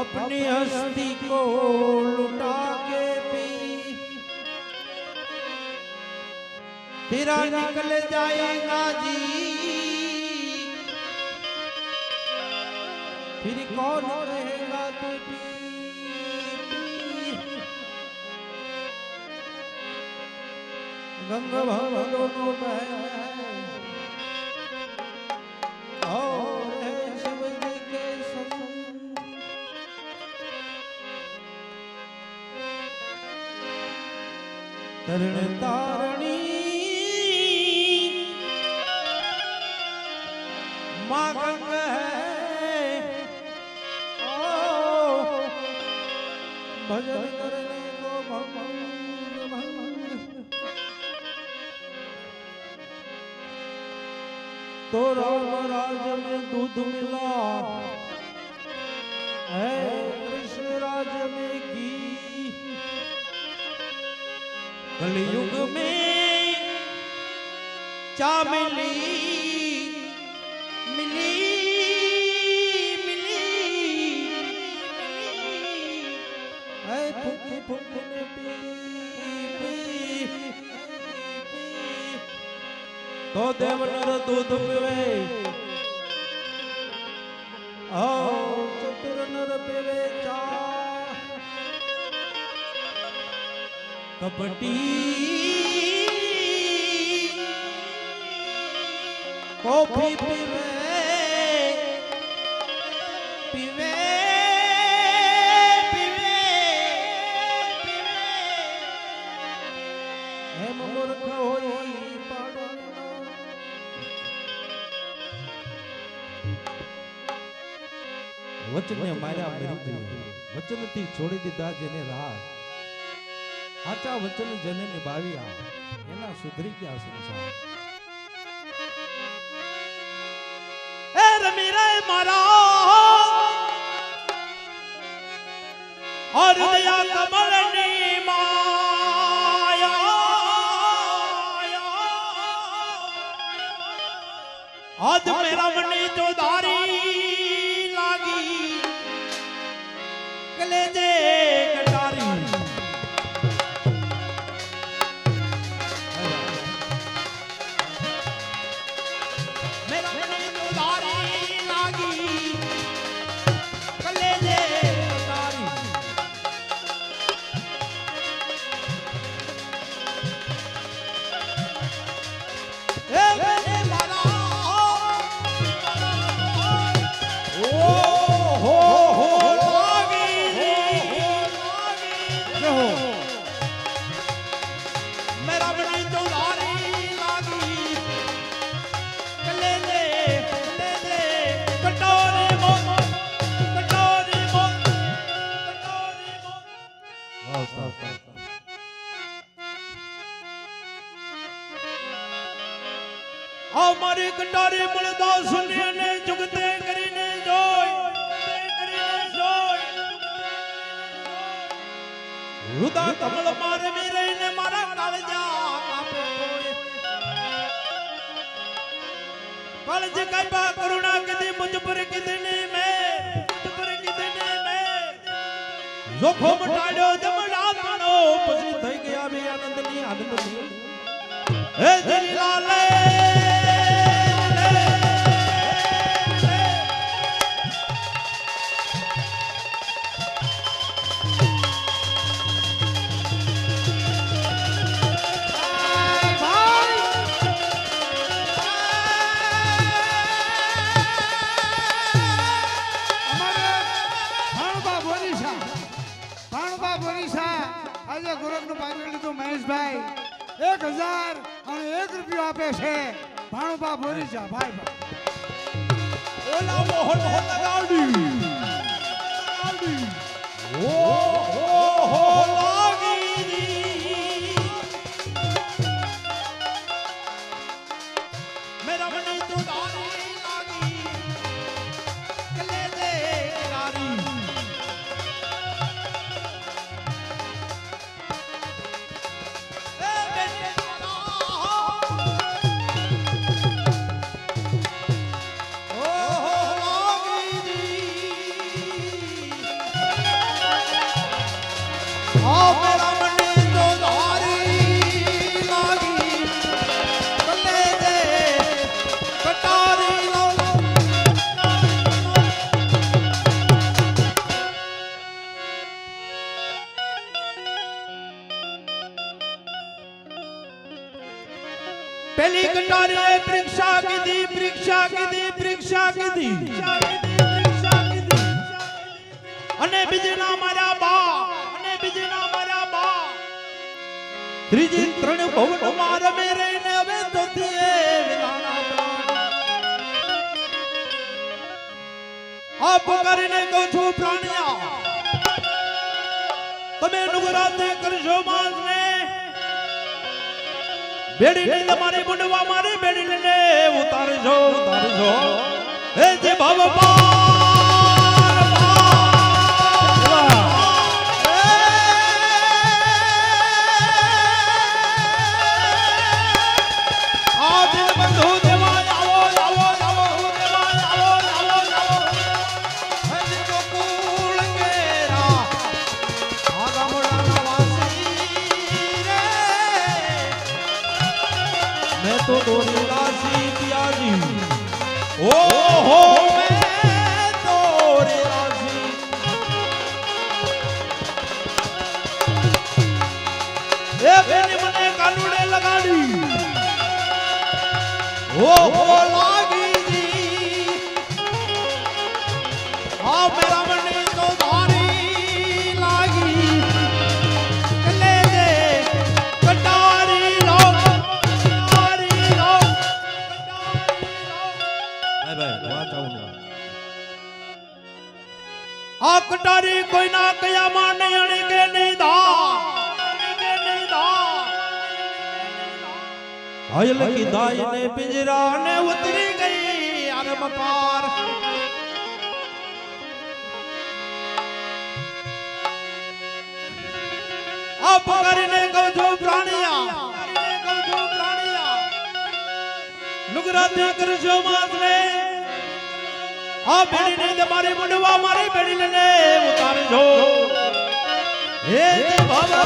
अपनी हस्ती को लुटा के भी। तेरा निकल जाएगा जी। फिर कौन रहेगा तू गंग भव दोनों बहन તરણ તારણી. માગંગ ભજન કરને કો તો રામ રાજ મેં દૂધ મિલા. હે कलयुग में चा मिली मिली मिली। है फुक फुक ने पी पी पी કબડ્ડી કોફી પીવે પીવે પીવે પીવે. એમ મૂર્ખ હોય વચને માર્યા મરી ગઈ વચનથી છોડી દીધા જેને રાહ સાચા વચન જેને નિભાવ્યા એના સુધરી ગયા સંસાર. એ રમી રે મારા. ઓર દયા કમળની માયા. આજ મેરા મની જો દારી લાગી. કલેજે કટારી મળદા સુનીને જુગતે કરીને જોય. રુદા કમળ મારે મી રહીને મારા કાળજા કોઈ કાળજ કાપા કરુણા કીધી મુજ પર કીધની મેં, મુજ પર કીધની મેં. જોખો મટાડ્યો જમડા પાણો પછી થઈ ગયા બે આનંદની આનંદની. હે ઓલા મોહન મોહન ગાડી ઓ ત્રણ ભવનમાં રમે રહીને હવે. આપ કરીને કહું છું, પ્રાણિયા, તમે નુગરાતે કરશો માણસને બેડીને તમારી મુંડવા મારી બેડીને ઉતારજો ઉતારજો હે જે ભવ પાર મને કાનુડે લગાડી. ઓ કટારી કોઈના કયામાં નહીં અણી કે નહીં દા. હયલ કી દાઈ ને પિંજરા ને ઉતરી ગઈ અરે પાર આ પગારીને કહું છું પ્રાણીયા. નુગરા ત્યાં કરજો કરશો માસને આ બેડીને તમારી મુંડવા મારી બેડીને ઉતારજો. હે જે ભવ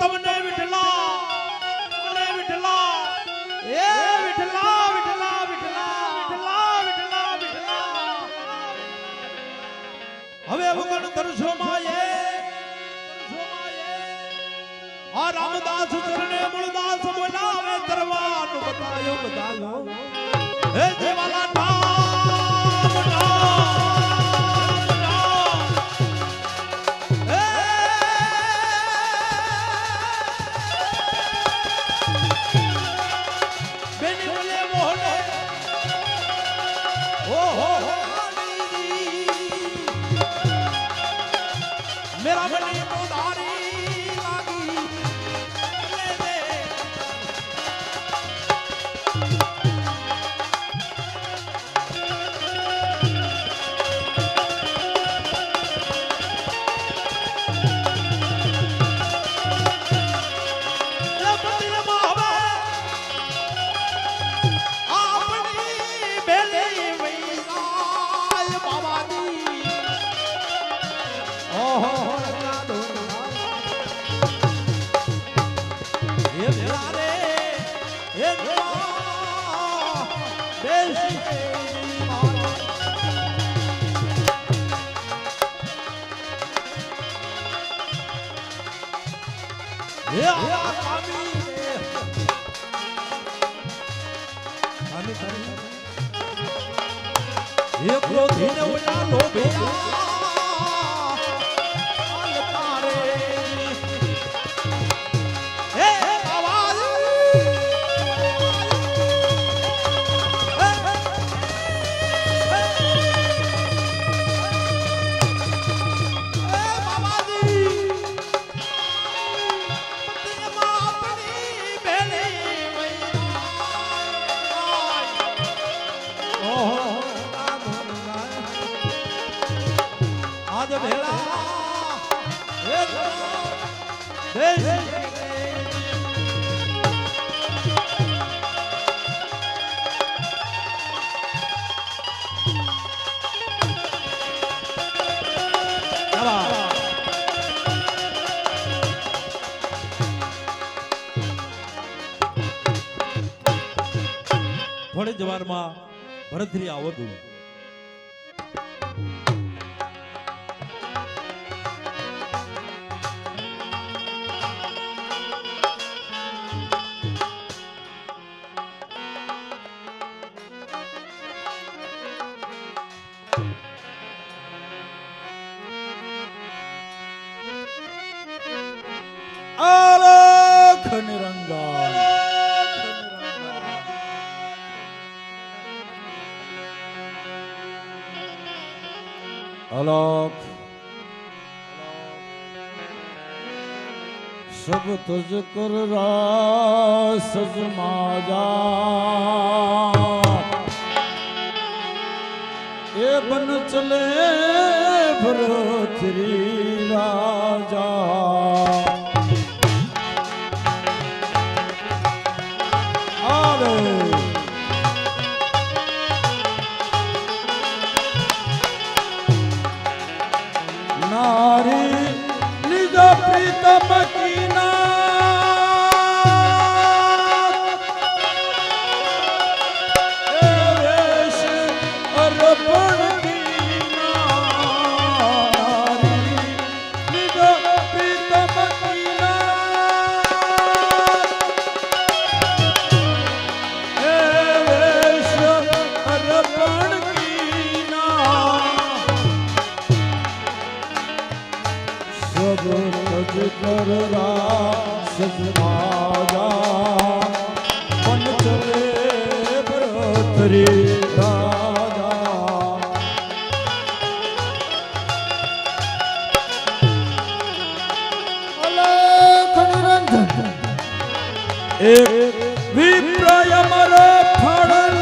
તમને વિઠલા તમને વિઠલા. એ વિઠલા વિઠલા વિઠલા વિઠલા વિઠલા વિઠલા. હવે વગણ દર્શો માયે આ રામદાસ ચરણે મૂળદાસ બોલા હવે કરવાનું બતાયો બતાયો. હે દેવાલા ક્રોધીને ઓલા થોડી જવારમાં વારમાં ભરતરી આવતું અલખ સબ તુજ કર રાસ માજા એ બન ચલે ભરતરી રાજા એક વિપ્રય અમર ફળ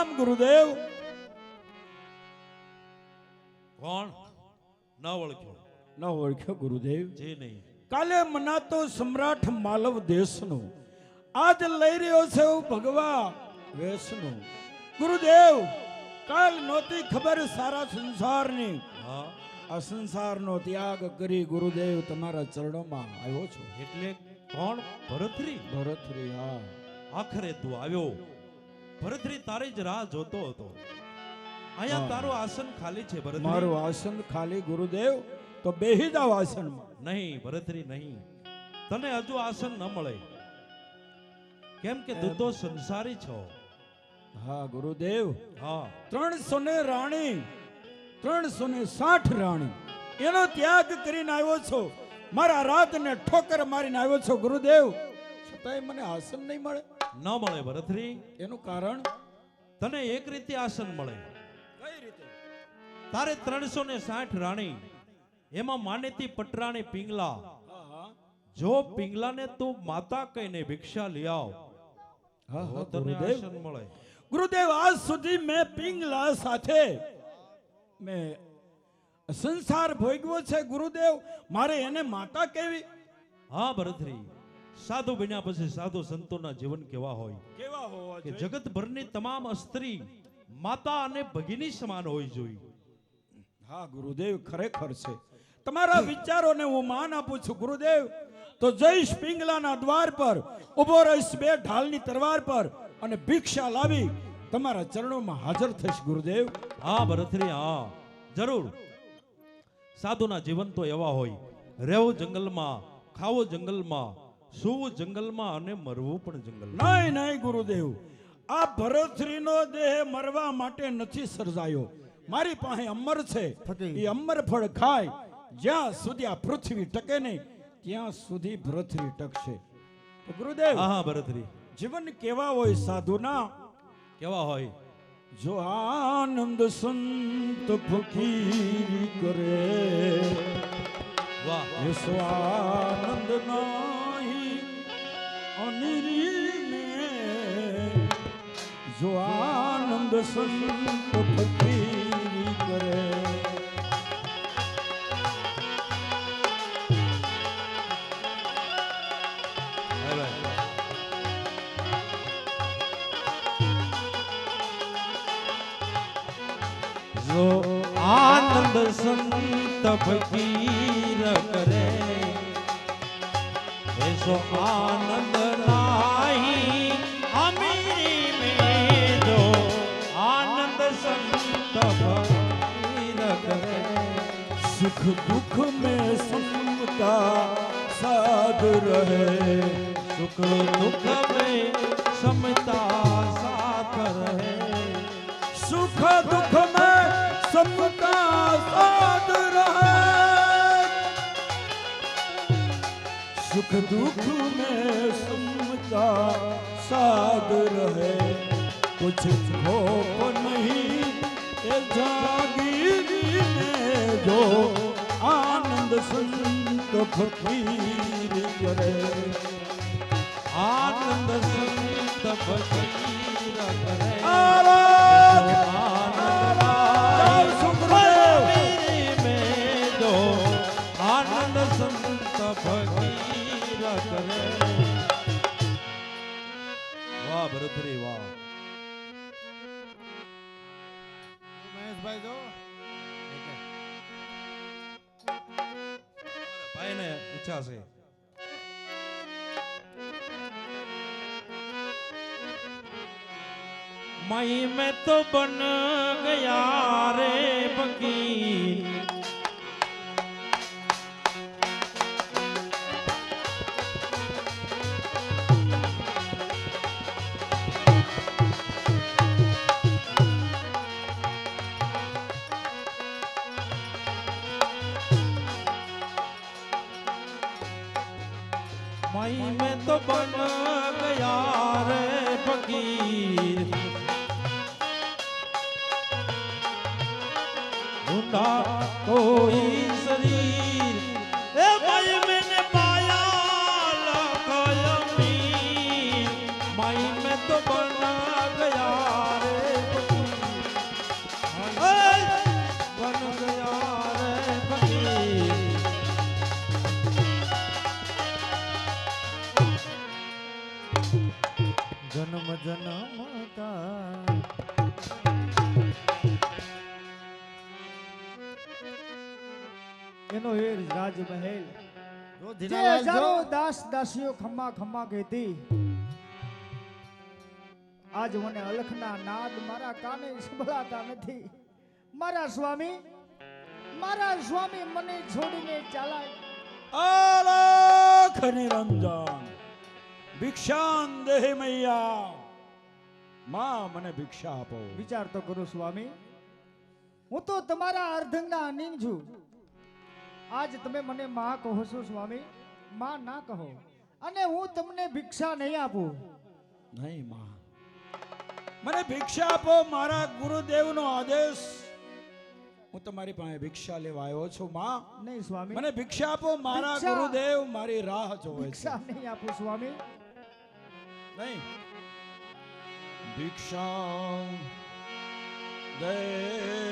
ચરણોમાં ગુરુદેવ. કોણ? ન ઓળખ્યો. ન ઓળખ્યો ગુરુદેવ. જે નહીં. કાલે મનાતો સમ્રાટ માલવ દેશનો. આજ લઈ રહ્યો છે ભગવા વેશનો. ગુરુદેવ કાલ નહોતી ખબર સારા સંસારની. આ સંસારનો ત્યાગ કરી ગુરુદેવ તમારા ચરણોમાં આવ્યો છો. એટલે કોણ? ભરતરી. ભરતરી હા. આખરે તું આવ્યો. ભરતરી તારી જ રાહ જોતો હતો. અહીંયા તારું આસન ખાલી છે ભરતરી. મારું આસન ખાલી ગુરુદેવ તો બેહી જાવ આસનમાં. નહીં ભરતરી નહીં. તને હજુ આસન ન મળે. કેમ કે તું તો સંસારી છો. હા ગુરુદેવ. હા. ત્રણસો ને રાણી ત્રણસો ને સાઠ રાણી. એનો ત્યાગ કરીને આવ્યો છો. મારા રાતને ઠોકર મારીને આવ્યો છો ગુરુદેવ. છતાંય મને આસન નહીં મળે. ન મળે ભરતરી. એનું કારણ? તને એક રીતે આસન મળે. કઈ રીતે? તારે ત્રણસો ને સાઠ રાણી એમાં માનેતી પટરાણી પિંગલા. જો પિંગલાને તું માતા કહીને ભિક્ષા લઈ આવ હા તને ગુરુદેવ. આસન મળે. ગુરુદેવ આજ સુધી મેં પિંગલા સાથે મેં સંસાર ભોગવ્યો છે ગુરુદેવ. મારે એને માતા કેવી? હા ભરતરી. સાધુ બન્યા પછી સાધુ સંતોના જીવન કેવા હોય? કેવા હોવા કે જગતભરની તમામ સ્ત્રી માતા અને ભગીની સમાન હોવી જોઈએ. હા ગુરુદેવ ખરેખર છે. તમારા વિચારોને હું માન આપું છું ગુરુદેવ. તો જઈશ પિંગલાના દ્વાર પર ઊભો રહીશ બે ઢાલની તરવાર પર અને ભિક્ષા લાવી તમારા ચરણોમાં હાજર થઈશ ગુરુદેવ. હા ભરતરી હા. જરૂર. સાધુના જીવન તો એવા હોય. રહેવું જંગલમાં ખાવો જંગલમાં સૂવું જંગલમાં અને મરવું પણ જંગલ નહીં નહીં ગુરુદેવ. આ ભરતશ્રીનો દેહ મરવા માટે નથી સર્જાયો. મારી પાસે અમર છે. એ અમર ફળ ખાય. જ્યાં સુધી આ પૃથ્વી ટકે નહીં ત્યાં સુધી ભરતરી ટકશે. તો ગુરુદેવ હા ભરતરી જીવન કેવા હોય સાધુના? કેવા હોય? જો આનંદ સંત ફકીરી કરે વાહ યસો અનિરી મે જો આનંદ સંત ફકીરી કરે જો આનંદ સંત ફકીર કરે એસો આનંદ નાહી અમીરી મેજો આનંદ સંત ભીર કરે સુખ દુઃખ મે સમતા સાધ રહે સુખ દુઃખ મે સમતા सुख दुख में समता साध रहे कुछ खोप नहीं ये जागीरी में जो आनंद संत फकीर करे आनंद संत फकीर करे વાહ ભરતરી વાહ મહેશભાઈ જો ભાઈને ઈચ્છા છે मई में तो बन गया रे फकीर દાસ ખમ્મા ખમ્મા કહેતી આજ મને અલખના નાદ મારા કાને સંભળાતા નથી. મારા સ્વામી મારા સ્વામી મને છોડીને ચાલાય. અલખ નિરંજન ભિક્ષાન દેહ મૈયા. માં મને ભિક્ષા આપો. વિચાર તો કરો સ્વામી હું તો તમારા અર્ધંગના અનિંગ છું. આજ તમે મને માં કહો છો સ્વામી માં ના કહો. અને હું તમને ભિક્ષા નહીં આપું. નહીં માં. મને ભિક્ષા આપો મારા ગુરુદેવનો આદેશ. હું તમારી પાસે ભિક્ષા લેવા આવ્યો છું માં. નહીં સ્વામી. મને ભિક્ષા આપો મારા ગુરુદેવ મારી રાહ જોવે છે. ભિક્ષા નહીં આપું સ્વામી. નહીં. ભિક્ષા દે